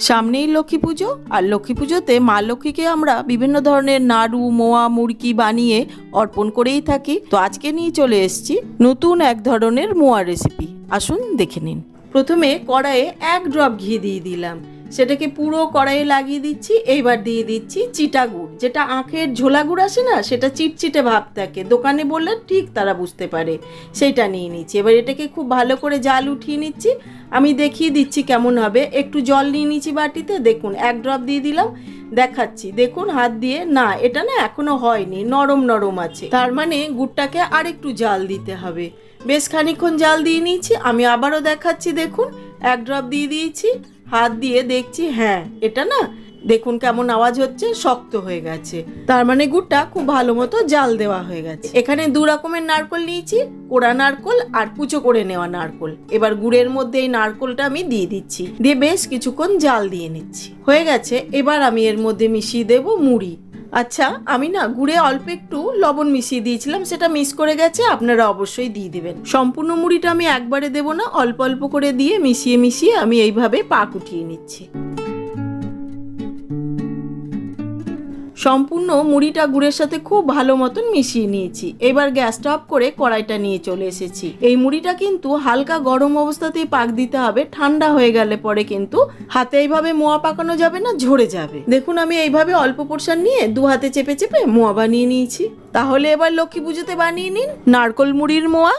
সামনেই লক্ষ্মী পুজো, আর লক্ষ্মী পুজোতে মা লক্ষ্মীকে আমরা বিভিন্ন ধরনের নাড়ু, মোয়া, মুড়কি বানিয়ে অর্পণ করেই থাকি। তো আজকে নিয়ে চলে এসেছি নতুন এক ধরনের মোয়া রেসিপি আসুন দেখে নিন। প্রথমে কড়াইয়ে এক ড্রপ ঘি দিয়ে দিলাম। সেটাকে পুরো কড়াইয়ে লাগিয়ে দিচ্ছি, এইবার দিয়ে দিচ্ছি চিটা গুড়। যেটা আখের ঝোলা গুড় আসে না, সেটা চিটচিটে ভাব থাকে। দোকানে বললে ঠিক তারা বুঝতে পারে। সেইটা নিয়ে নিচ্ছি। এবার এটাকে খুব ভালো করে জাল উঠিয়ে নিচ্ছি। আমি দেখিয়ে দিচ্ছি কেমন হবে। একটু জল নিয়ে নিচ্ছি বাটিতে। দেখুন, এক ড্রপ দিয়ে দিলাম। দেখাচ্ছি। দেখুন, হাত দিয়ে না, এটা না এখনও হয়নি, নরম নরম আছে। তার মানে গুড়টাকে আরেকটু জাল দিতে হবে। বেশ খানিক্ষণ জাল দিয়ে নিয়েছি আমি আবারও দেখাচ্ছি, দেখুন। এক ড্রপ দিয়ে দিয়েছি, হাত দিয়ে দেখছি হ্যাঁ এটা না, দেখুন কেমন আওয়াজ হচ্ছে, শক্ত হয়ে গেছে। তার মানে গুড়টা খুব ভালো মতো জাল দেওয়া হয়ে গেছে। এখানে দু রকমের নারকল নিয়েছি, কোড়া নারকল আর কুচো করে নেওয়া নারকল। এবার গুড়ের মধ্যে এই নারকলটা আমি দিয়ে দিচ্ছি। দিয়ে বেশ কিছুক্ষণ জাল দিয়ে নিচ্ছি। হয়ে গেছে, এবার আমি এর মধ্যে মিশিয়ে দেব মুড়ি। আচ্ছা আমি না গুড়ে অল্প একটু লবণ মিশিয়ে দিয়েছিলাম, সেটা মিস করে গেছে, আপনারা অবশ্যই দিয়ে দেবেন। সম্পূর্ণ মুড়িটা আমি একবারে দেব না, অল্প অল্প করে দিয়ে মিশিয়ে মিশিয়ে আমি এইভাবে পাক উঠিয়ে নিচ্ছি। সম্পূর্ণ মুড়িটা গুড়ের সাথে খুব ভালো মতন মিশিয়ে নিয়েছি। এবার গ্যাসটা অফ করে কড়াইটা নিয়ে চলে এসেছি। এই মুড়িটা কিন্তু হালকা গরম অবস্থাতেই পাক দিতে হবে, ঠান্ডা হয়ে গেলে পরে কিন্তু হাতে এইভাবে মোয়া পাকানো যাবে না, ঝরে যাবে। দেখুন, আমি এইভাবে অল্প পোর্শন নিয়ে দু হাতে চেপে চেপে মোয়া বানিয়ে নিয়েছি। তাহলে এবার লক্ষ্মী পুজোতে বানিয়ে নিন নারকল মুড়ির মোয়া।